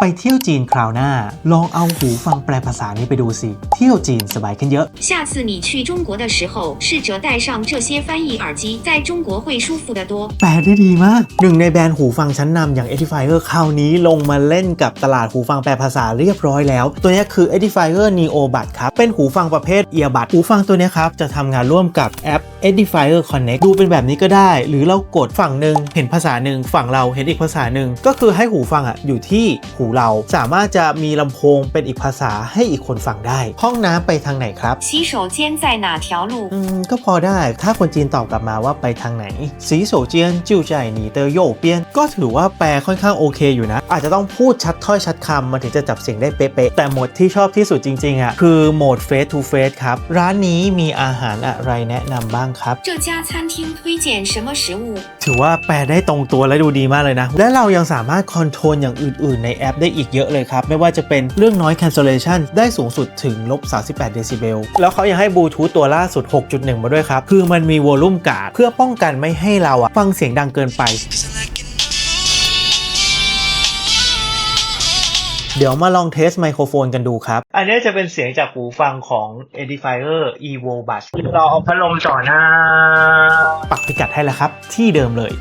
ไปเที่ยวจีนคราวหน้า ลองเอาหูฟังแปลภาษานี้ไปดูสิ เที่ยวจีนสบายขึ้นเยอะ 下次你去中国的时候，试着戴上这些翻译耳机，在中国会舒服得多。 แปลได้ดีมาก หนึ่งในแบรนด์หูฟังชั้นนำอย่าง Edifier คราวนี้ลงมาเล่นกับตลาดหูฟังแปลภาษาเรียบร้อยแล้ว ตัวนี้คือ Edifier Neo Buds ครับ เป็นหูฟังประเภท Earbud หูฟังตัวนี้ครับ จะทำงานร่วมกับแอป Edifier Connect ดูเป็นแบบนี้ก็ได้ หรือเรากดฝั่งหนึ่งเห็นภาษาหนึ่งฝั่งเราเห็นอีกภาษาหนึ่งก็คือให้หูฟังอ่ะอยู่ที่หู เราสามารถจะมีลำโพงเป็นอีกภาษาให้อีกคนฟังได้ ห้องน้ำไปทางไหนครับ 洗手间在哪条路？ อืมก็พอได้ ถ้าคนจีนตอบกลับมาว่าไปทางไหนสีโฉเจียนจิ้วใจหนีเตอโยเปียน ก็ถือว่าแปลค่อนข้างโอเคอยู่นะ อาจจะต้องพูดชัดถ้อยชัดคำมันถึงจะจับเสียงได้เป๊ะๆ แต่โหมดที่ชอบที่สุดจริงๆอ่ะ คือโหมด face to face ครับ ร้านนี้มีอาหารอะไรแนะนำบ้างครับ 这家餐厅推荐什么食物？ ถือว่าแปลได้ตรงตัวและดูดีมากเลยนะ และเรายังสามารถคอนโทรลอย่างอื่นๆ ในแอป ได้อีกเยอะเลยครับ ไม่ว่าจะเป็นเรื่องน้อย cancellation ได้สูงสุดถึงลบ 38 เดซิเบล แล้วเขายังให้บลูทูธตัวล่าสุด 6.1 มาด้วยครับ คือมันมีวอลลุ่มการ์ดเพื่อป้องกันไม่ให้เราอะฟังเสียงดังเกินไปเดี๋ยวมาลองเทสไมโครโฟนกันดูครับ อันนี้จะเป็นเสียงจากหูฟังของ Edifier Evo Buds เราเอาพัดลมจ่อหน้า ปักพิกัดให้แล้วครับ ที่เดิมเลย